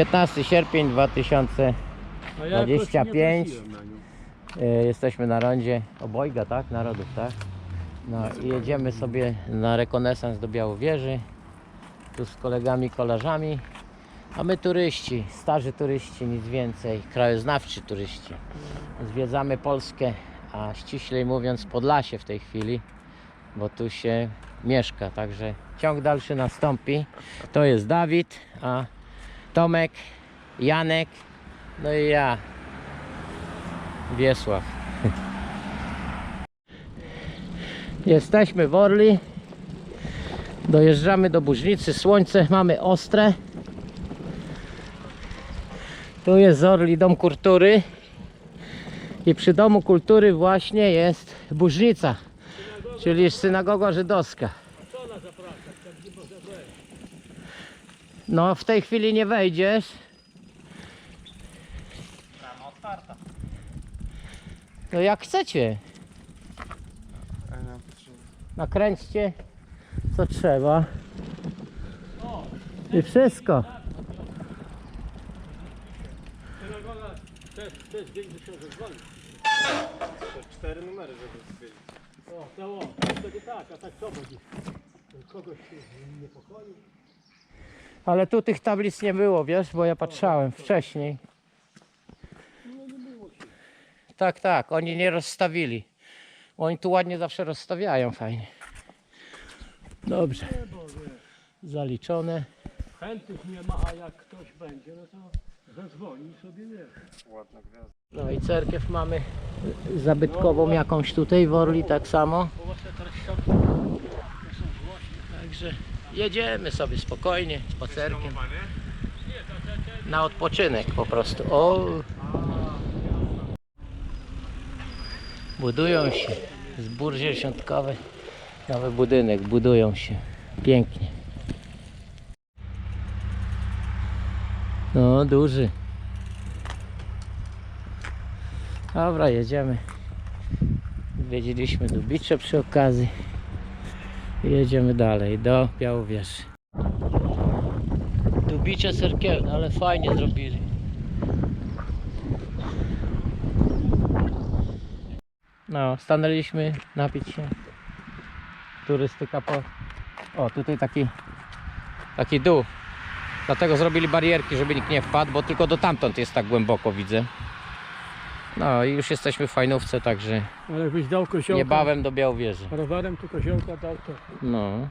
15 sierpień 2000. No ja jakoś 25. nie prosiłem na nią. E, Jesteśmy na rondzie obojga, tak? Narodów, tak? No i jedziemy sobie na rekonesans do Białowieży. Tu z kolegami, kolarzami. A my turyści, starzy turyści, nic więcej. Krajoznawczy turyści. Zwiedzamy Polskę, a ściślej mówiąc Podlasie w tej chwili, bo tu się mieszka. Także ciąg dalszy nastąpi. To jest Dawid, a Tomek, Janek, no i ja, Wiesław. Jesteśmy w Orli. Dojeżdżamy do Burznicy. Słońce mamy ostre. Tu jest z Orli Dom Kultury. I przy Domu Kultury właśnie jest Burznica, czyli synagoga żydowska. No w tej chwili nie wejdziesz. No jak chcecie. Nakręćcie co trzeba. I wszystko. Synagoga też, też dzień się zadzwoni. Cztery numery, żeby zwiedzić. O, to o, wtedy tak, a tak co chodzi? Kogoś się niepokoi. Ale tu tych tablic nie było, wiesz, bo ja patrzałem wcześniej. Tak, tak, oni nie rozstawili. Oni tu ładnie zawsze rozstawiają, fajnie. Dobrze. Zaliczone. Chętnych nie ma, a jak ktoś będzie, no to zadzwoni sobie, wiesz. Ładna gwiazda. No i cerkiew mamy zabytkową jakąś tutaj w Orli tak samo. Bo właśnie teraz ściągi to są głośne. Także jedziemy sobie spokojnie spacerkiem. Na odpoczynek po prostu. O! Budują się zbór świątkowy. Nowy budynek budują się. Pięknie. No, duży. Dobra, jedziemy. Zwiedziliśmy Dubicze przy okazji. Jedziemy dalej do Białowieży. Dubicze cerkiewne, ale fajnie zrobili. No, stanęliśmy napić się. Turystyka po... O, tutaj taki taki dół. Dlatego zrobili barierki, żeby nikt nie wpadł, bo tylko do tamtąd jest tak głęboko, widzę. No i już jesteśmy w fajnówce, także Ale jakbyś dał kosiołka niebawem do Białowieży. rowerem, to kosiołka dał to No.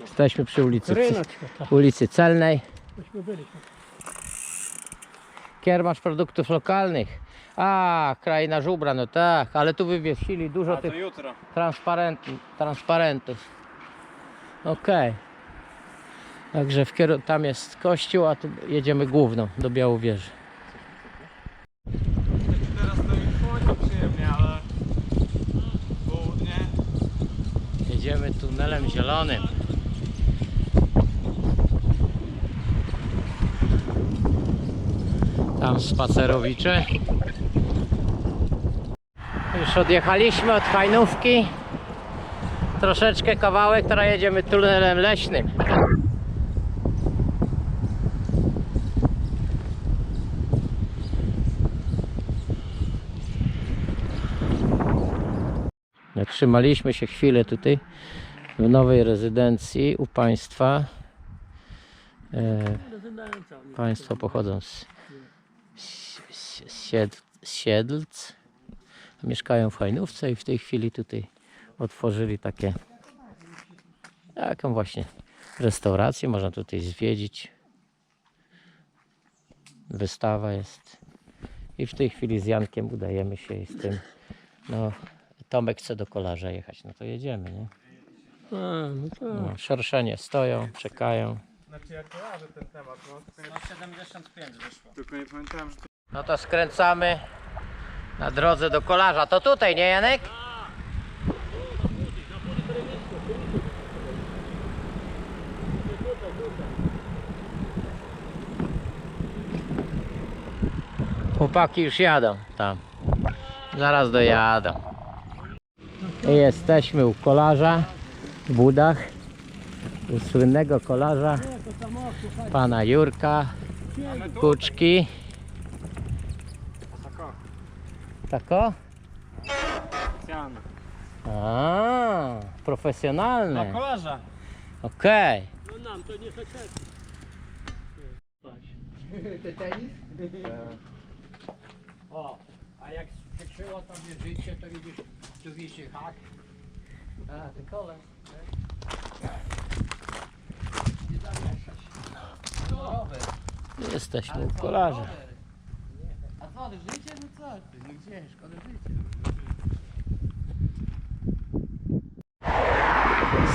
Jesteśmy przy ulicy, ryneczka, tak. ulicy Celnej. Myśmy byli. Kiermasz produktów lokalnych. A, kraina żubra, no tak, ale tu wywiesili dużo tych jutro. transparent, transparentów. Okej. Także w kieru- tam jest kościół, a tu jedziemy główną do Białowieży. Teraz to już słońce przyjemnie, ale południe. Tunelem zielonym. Tam spacerowicze. Już odjechaliśmy od Hajnówki. Troszeczkę kawałek, teraz jedziemy tunelem leśnym. Zatrzymaliśmy się chwilę tutaj w nowej rezydencji u Państwa. E, państwo pochodzą z, z, z Siedlc. Mieszkają w Hajnówce i w tej chwili tutaj otworzyli takie taką właśnie restaurację. Można tutaj zwiedzić. Wystawa jest. I w tej chwili z Jankiem udajemy się i z tym. No, Tomek chce do kolarza jechać, no to jedziemy, nie? A, no tak. No, szerszenie stoją, czekają. Znaczy ja kojarzę ten temat, no. Tylko nie, 75 wyszło. tylko nie pamiętałem, że to No to skręcamy na drodze do kolarza. To tutaj, nie Janek? Chłopaki już jadą tam. Zaraz dojadą. I Jesteśmy u kolarza w Budach. U słynnego kolarza pana Jurka, kuczki. Tako. A, Dla profesjonalne. kolarza. Okej. no nam to nie zaczęło. O, a jak przekrzyło to wierzycie, to widzisz, wisi hak. A. Jesteśmy u kolarza. A co, życie? No co ty? No gdzie? Szkoda życia.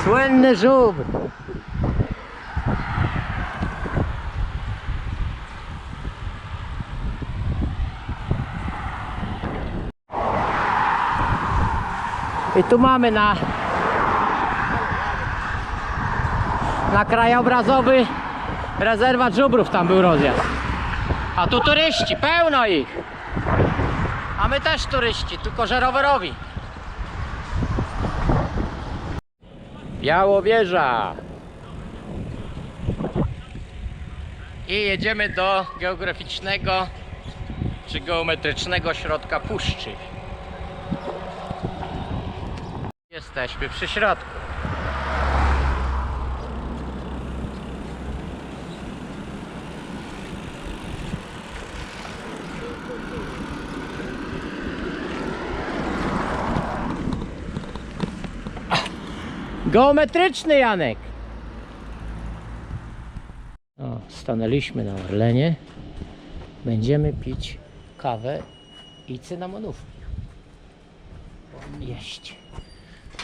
Słynny żubr. I tu mamy na na krajobrazowy rezerwat żubrów tam był rozjazd. A tu turyści, pełno ich. A my też turyści, tylko że rowerowi. Białowieża. I jedziemy do geograficznego czy geometrycznego środka puszczy. Jesteśmy przy środku. Geometryczny Janek. O, stanęliśmy na Orlenie. Będziemy pić kawę i cynamonówki. Jeść.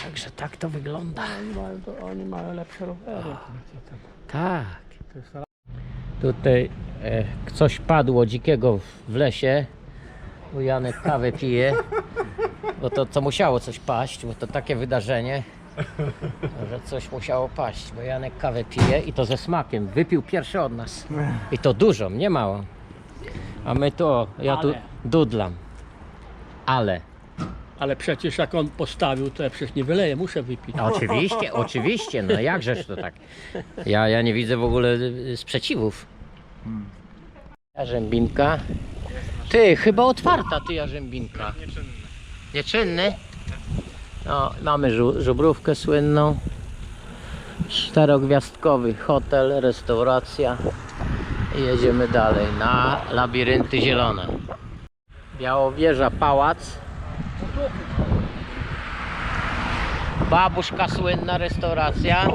Także tak to wygląda. Oni mają, to, oni mają lepsze rowery. Tak. To jest Tutaj e, coś padło dzikiego w lesie. Bo Janek kawę pije. Bo to, to musiało coś paść, bo to takie wydarzenie, że coś musiało paść. Bo Janek kawę pije i to ze smakiem. Wypił pierwszy od nas. I to dużo, nie mało. A my to, ja tu Ale. dudlam. Ale. Ale przecież jak on postawił, to ja przecież nie wyleję, muszę wypić. No, oczywiście, oczywiście, no jakżeż to tak. Ja, ja nie widzę w ogóle y, sprzeciwów. Jarzębinka. Ty, chyba otwarta ty jarzębinka. Nieczynny. Nieczynny? No, mamy żu- żubrówkę słynną. Czterogwiazdkowy hotel, restauracja. I jedziemy dalej na labirynty zielone. Białowieża Pałac. Babuszka słynna restauracja.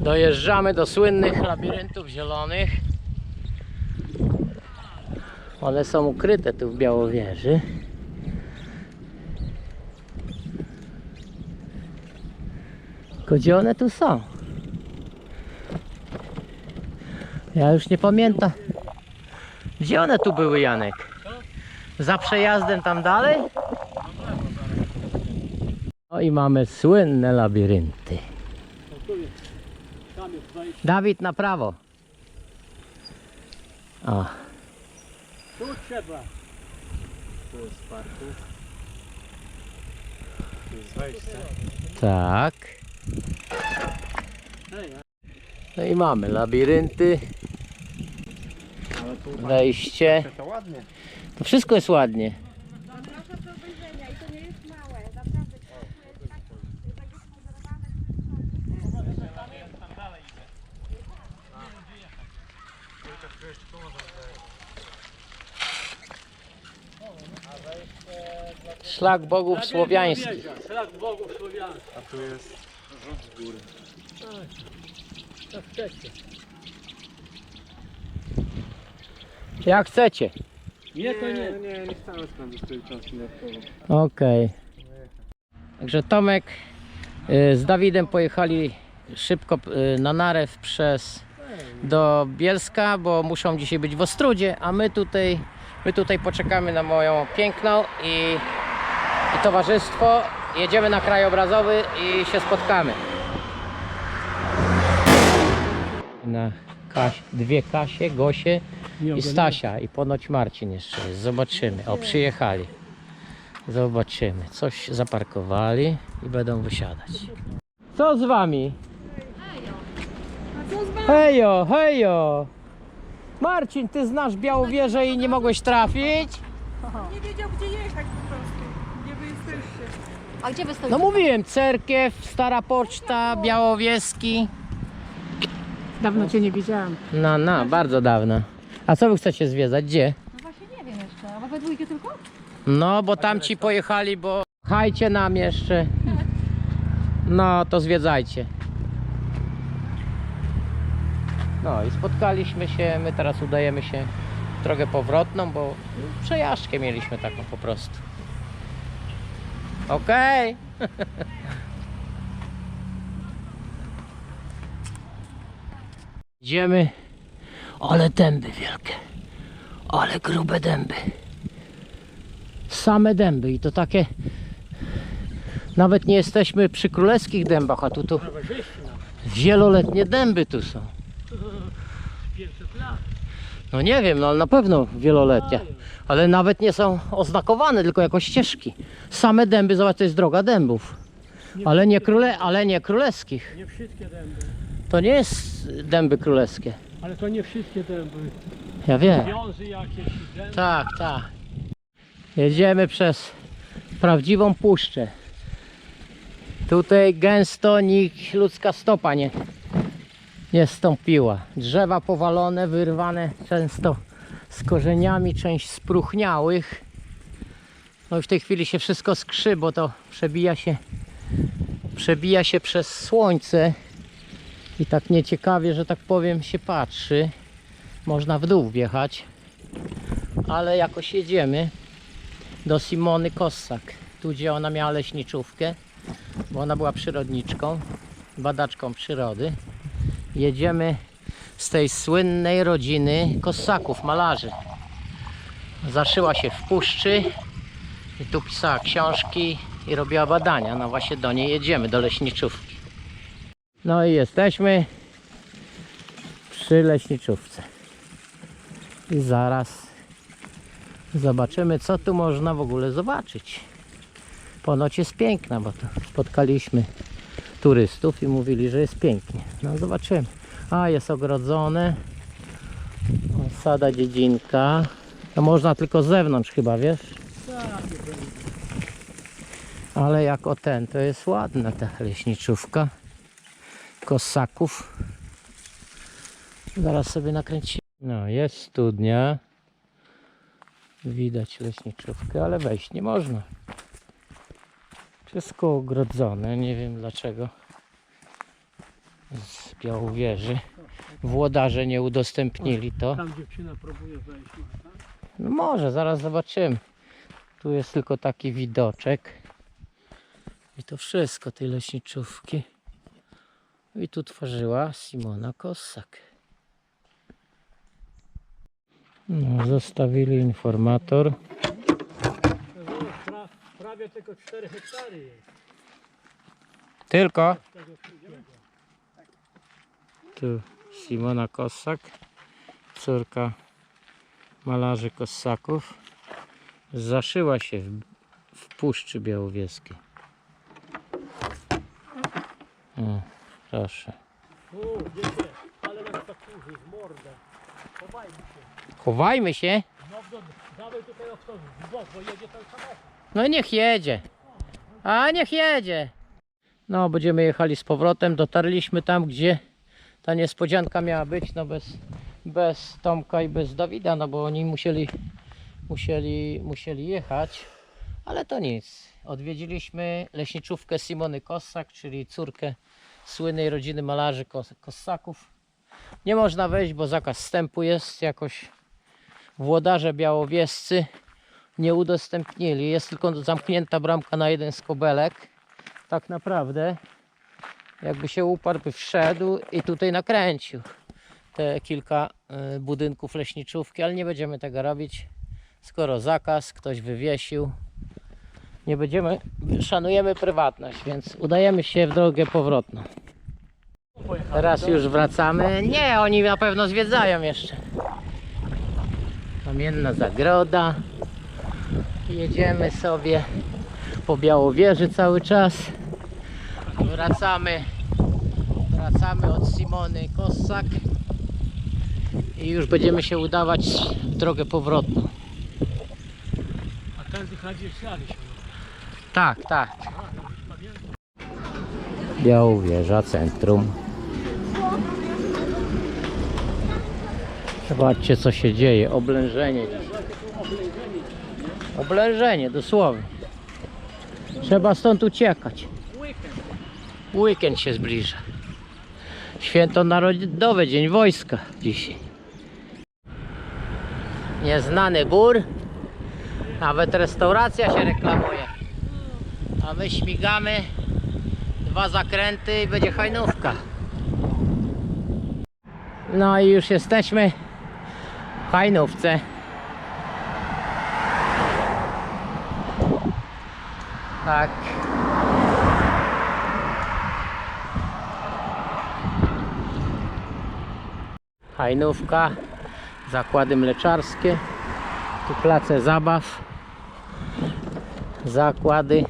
Dojeżdżamy do słynnych labiryntów zielonych. One są ukryte tu w Białowieży. Gdzie one tu są? Ja już nie pamiętam. Gdzie one tu były, Janek? Za przejazdem tam dalej? No i mamy słynne labirynty. Tu jest, tam jest wejście. Dawid na prawo. O, Tu trzeba. Tu jest parku. Tu jest wejście. tak. No i mamy labirynty, wejście. to ładnie. To wszystko jest ładnie. Zapraszam do obejrzenia i to nie jest małe, naprawdę. To jest tak zagospodarowane. Szlak bogów słowiańskich. Szlak bogów słowiańskich. A tu jest rzut z góry. Tak chcecie. Jak chcecie. Nie, to nie. nie, nie chcemy spędzić tej czasu dodatkowo. Okej. Także Tomek y, z Dawidem pojechali szybko y, na narew przez do Bielska, bo muszą dzisiaj być w Ostrudzie, a my tutaj, my tutaj poczekamy na moją piękną i, i towarzystwo. Jedziemy na krajobrazowy i się spotkamy. Na Kaś, dwie Kasie, Gosie i. Stasia i ponoć Marcin jeszcze jest. Zobaczymy. O, przyjechali. Zobaczymy. Coś zaparkowali i będą wysiadać. Co z wami? A co z wami? Hejo, hejo! Marcin, ty znasz Białowieżę i nie mogłeś trafić? Nie wiedział gdzie jechać po prostu. Gdzie wy jesteście? A gdzie wy stoicie? No mówiłem, cerkiew, Stara Poczta, Białowieski. Dawno cię nie widziałam. No, no, bardzo dawno. A co wy chcecie zwiedzać? Gdzie? No właśnie nie wiem jeszcze. A wy we dwójkę tylko? No, bo tam ci pojechali, bo hajcie nam jeszcze. No, to zwiedzajcie. No i spotkaliśmy się, my teraz udajemy się w drogę powrotną, bo przejażdżkę mieliśmy taką po prostu. Okej. Idziemy. Ale dęby wielkie. Ale grube dęby same dęby i to takie nawet nie jesteśmy przy królewskich dębach, a tu, tu wieloletnie dęby tu są. 500 lat. No nie wiem, no ale na pewno wieloletnie, ale nawet nie są oznakowane, tylko jako ścieżki. Same dęby, zobacz, to jest droga dębów, ale nie, króle, ale nie królewskich. Nie wszystkie dęby. To nie jest dęby królewskie. Ale to nie wszystkie dęby. Ja wiem. Wiązy jakieś i dęby. Tak, tak. Jedziemy przez prawdziwą puszczę. Tutaj gęsto nikt ludzka stopa nie, nie stąpiła. Drzewa powalone, wyrwane często z korzeniami, część spróchniałych. No i w tej chwili się wszystko skrzy, bo to przebija się, przebija się przez słońce i tak nieciekawie, że tak powiem, się patrzy. Można w dół wjechać ale jakoś jedziemy do Simony Kossak, tu gdzie ona miała leśniczówkę, bo ona była przyrodniczką, badaczką przyrody. Jedziemy z tej słynnej rodziny Kossaków, malarzy. Zaszyła się w puszczy i tu pisała książki i robiła badania. No właśnie do niej jedziemy, do leśniczówki. No i jesteśmy przy leśniczówce. I zaraz Zobaczymy, co tu można w ogóle zobaczyć. Ponoć jest piękna, bo tu spotkaliśmy turystów i mówili, że jest pięknie. No zobaczymy. A, jest ogrodzone. Osada dziedzinka. To można tylko z zewnątrz chyba, wiesz? Ale jako ten, to jest ładna ta leśniczówka. Kosaków. Zaraz sobie nakręcimy. No, jest studnia. Widać leśniczówkę, ale wejść nie można. Wszystko ogrodzone, nie wiem dlaczego. Z Białowieży. Włodarze nie udostępnili to. Tam dziewczyna próbuje wejść. no, tak? No może, zaraz zobaczymy. Tu jest tylko taki widoczek. I to wszystko tej leśniczówki. I tu tworzyła Simona Kossak. No, zostawili informator. No, pra, prawie tylko 4 hektary jest. Tylko? Tu Simona Kossak, córka malarzy Kossaków. Zaszyła się w, w Puszczy Białowieskiej. O, proszę. U, wiecie, ale nas tak kurzy z morda. Chowajmy się. Chowajmy się. No, no dawaj tutaj w bok, bo jedzie ten samochód. No niech jedzie. A niech jedzie. No, będziemy jechali z powrotem. Dotarliśmy tam, gdzie ta niespodzianka miała być, no bez, bez Tomka i bez Dawida, no bo oni musieli, musieli, musieli jechać. Ale to nic. Odwiedziliśmy leśniczówkę Simony Kossak, czyli córkę słynnej rodziny malarzy Kos-. Nie można wejść, bo zakaz wstępu jest jakoś. Włodarze białowiescy nie udostępnili. Jest tylko zamknięta bramka na jeden skobelek. Tak naprawdę, jakby się uparł, by wszedł i tutaj nakręcił te kilka y, budynków leśniczówki, ale nie będziemy tego robić, skoro zakaz, ktoś wywiesił. Nie będziemy, szanujemy prywatność, więc udajemy się w drogę powrotną. Teraz już wracamy. Nie, oni na pewno zwiedzają jeszcze. Kamienna zagroda. Jedziemy sobie po Białowieży cały czas. Wracamy, wracamy od Simony Kossak i już będziemy się udawać w drogę powrotną. A ten wychodzi w. Tak, tak. Białowieża, centrum. Zobaczcie co się dzieje, oblężenie. Oblężenie, dosłownie. Trzeba stąd uciekać. Weekend się zbliża. Święto Narodowe, Dzień Wojska dzisiaj. Nieznany bór. Nawet restauracja się reklamuje. A my śmigamy dwa zakręty i będzie hajnówka. No i już jesteśmy w hajnówce. Tak. Hajnówka, zakłady mleczarskie, tu place zabaw, zakłady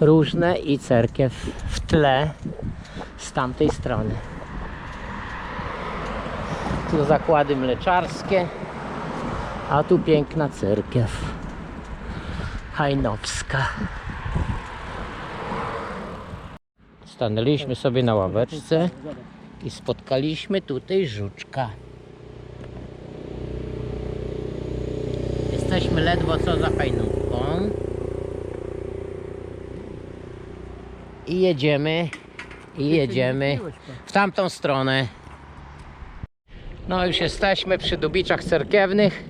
różne i cerkiew w tle z tamtej strony. Tu zakłady mleczarskie, a tu piękna cerkiew hajnowska. Stanęliśmy sobie na ławeczce i spotkaliśmy tutaj żuczka. Jesteśmy ledwo co za hajnówką. I jedziemy, i jedziemy w tamtą stronę. No już jesteśmy przy Dubiczach Cerkiewnych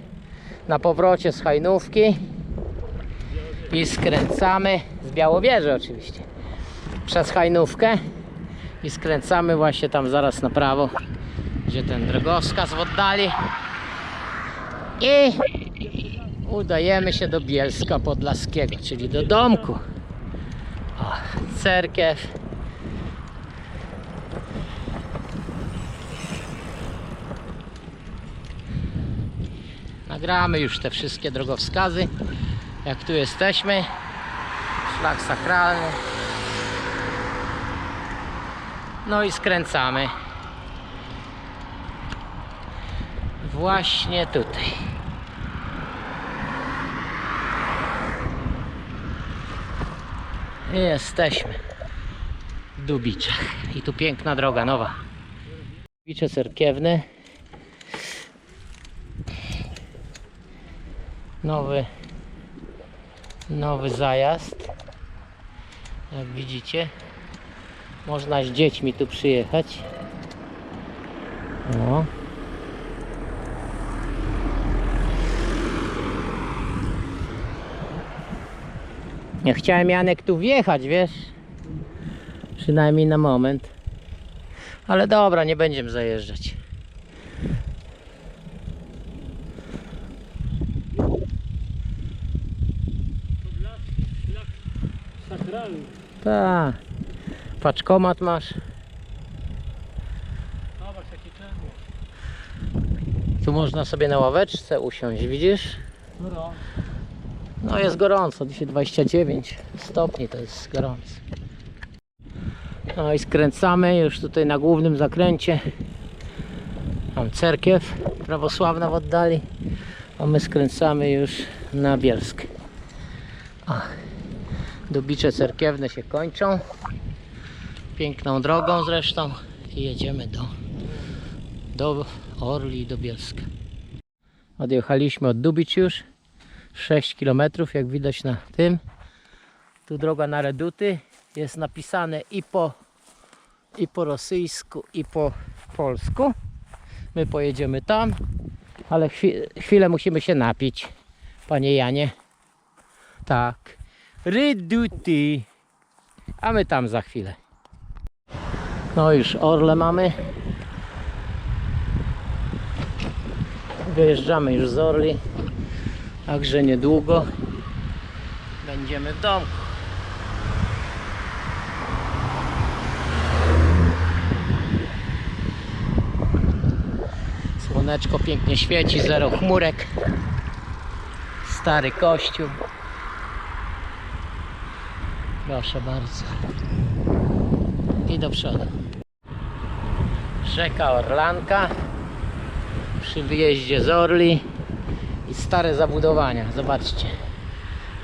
na powrocie z Hajnówki. I skręcamy z Białowieży oczywiście przez Hajnówkę. I skręcamy właśnie tam zaraz na prawo gdzie ten drogowskaz w oddali. I udajemy się do Bielska Podlaskiego czyli do domku. O, cerkiew. Nagramy już te wszystkie drogowskazy jak tu jesteśmy. Szlak sakralny. No i skręcamy. Właśnie tutaj jesteśmy. W Dubiczach. I tu piękna droga nowa. Dubicze cerkiewne nowy nowy zajazd. Jak widzicie można z dziećmi tu przyjechać. O. Ja chciałem Janek tu wjechać, wiesz? Przynajmniej na moment. Ale dobra, nie będziemy zajeżdżać. Sakralny. Tak. Paczkomat masz. Zobacz jaki czerwony. Tu można sobie na ławeczce usiąść, widzisz? No, No jest gorąco, dzisiaj 29 stopni to jest gorąco. No i skręcamy już tutaj na głównym zakręcie. Mam cerkiew prawosławna w oddali, a my skręcamy już na Bielsk. O, Dubicze cerkiewne się kończą. Piękną drogą zresztą i jedziemy do, do Orli do Bielska. Odjechaliśmy od Dubicz już. 6 km, jak widać na tym. Tu droga na Reduty. Jest napisane i po, i po rosyjsku, i po polsku. My pojedziemy tam, ale chwi chwilę musimy się napić, panie Janie. Tak. Reduty. A my tam za chwilę. No już Orle mamy. Wyjeżdżamy już z Orli. Także niedługo będziemy w domku. Słoneczko pięknie świeci, zero chmurek. Stary kościół. Proszę bardzo. I do przodu. Rzeka Orlanka przy wyjeździe z Orli stare zabudowania. Zobaczcie.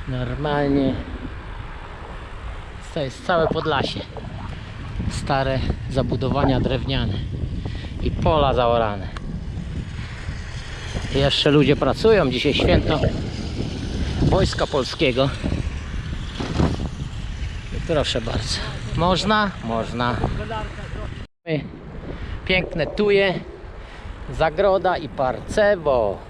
Normalnie to jest całe Podlasie. Stare zabudowania drewniane i pola zaorane. Jeszcze ludzie pracują. Dzisiaj święto Wojska Polskiego. I proszę bardzo. Można? Można. Piękne tuje, zagroda i parcewo.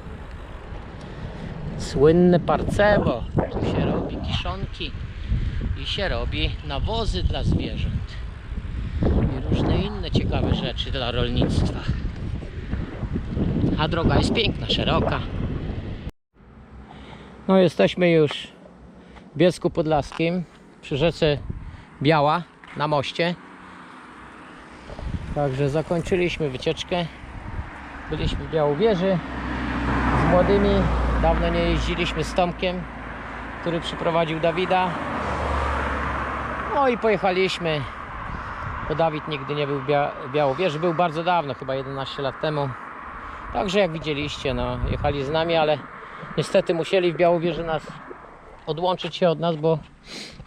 Słynne parcewo. Tu się robi kiszonki i się robi nawozy dla zwierząt. I różne inne ciekawe rzeczy dla rolnictwa. A droga jest piękna, szeroka. No jesteśmy już w Bielsku Podlaskim przy rzece Biała na moście. Także zakończyliśmy wycieczkę. Byliśmy w Białowieży z młodymi. Dawno nie jeździliśmy z Tomkiem, który przyprowadził Dawida. No i pojechaliśmy, bo Dawid nigdy nie był w Bia Białowieży. Był bardzo dawno, chyba 11 lat temu. Także jak widzieliście, no, jechali z nami, ale niestety musieli w Białowieży nas odłączyć się od nas, bo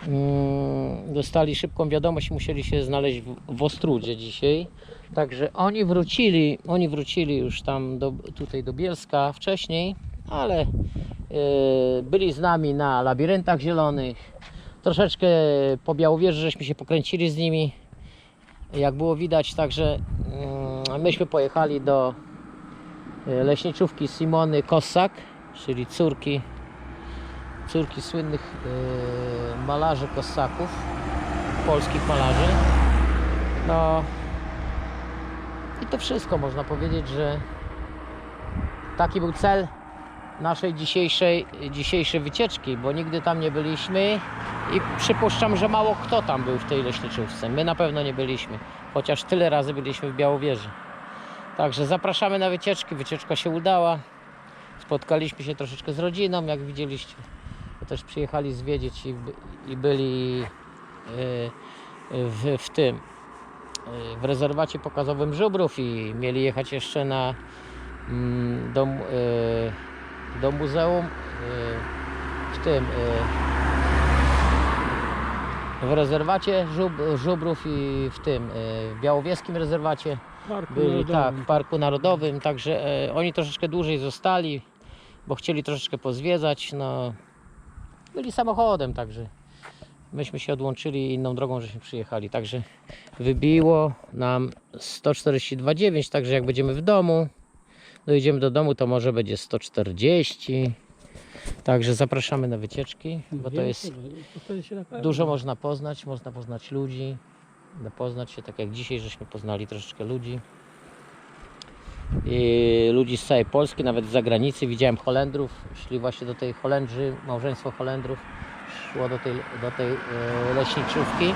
mm, dostali szybką wiadomość i musieli się znaleźć w, w Ostrudzie dzisiaj. Także oni wrócili, oni wrócili już tam do, tutaj do Bielska wcześniej, ale e, byli z nami na labiryntach zielonych. Troszeczkę po Białowieży żeśmy się pokręcili z nimi, jak było widać, także mm, myśmy pojechali do e, leśniczówki Simony Kossak, czyli córki córki słynnych e, malarzy Kossaków, polskich malarzy. No i to wszystko można powiedzieć, że taki był cel naszej dzisiejszej, dzisiejszej wycieczki, bo nigdy tam nie byliśmy i przypuszczam, że mało kto tam był w tej leśniczówce. My na pewno nie byliśmy, chociaż tyle razy byliśmy w Białowieży. Także zapraszamy na wycieczki. Wycieczka się udała. Spotkaliśmy się troszeczkę z rodziną, jak widzieliście. Też przyjechali zwiedzić i, i byli e, w, w tym e, w rezerwacie pokazowym Żubrów i mieli jechać jeszcze na mm, do, mu- do muzeum e, w tym e, w rezerwacie Żub, Żubrów i w tym w Białowieskim rezerwacie Parku byli Narodowym. tak, w Parku Narodowym, także oni troszeczkę dłużej zostali, bo chcieli troszeczkę pozwiedzać, no byli samochodem, także myśmy się odłączyli inną drogą, żeśmy przyjechali, także wybiło nam 142,9, także jak będziemy w domu, dojedziemy do domu, to może będzie 140, także zapraszamy na wycieczki, bo to jest. Dużo można poznać, można poznać ludzi, no, poznać się tak jak dzisiaj, żeśmy poznali troszeczkę ludzi. I ludzi z całej Polski, nawet z zagranicy. Widziałem Holendrów, szli właśnie do tej Holendrzy, małżeństwo Holendrów szło do tej, do tej e, leśniczówki.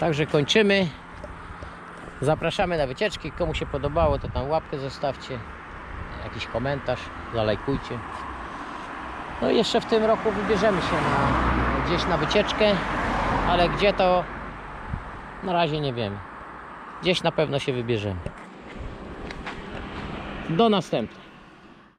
Także kończymy. Zapraszamy na wycieczki. Komu się podobało, to tam łapkę zostawcie, jakiś komentarz, zalajkujcie. No i jeszcze w tym roku wybierzemy się na, gdzieś na wycieczkę, ale gdzie to na razie nie wiemy. Gdzieś na pewno się wybierzemy. Do następnych.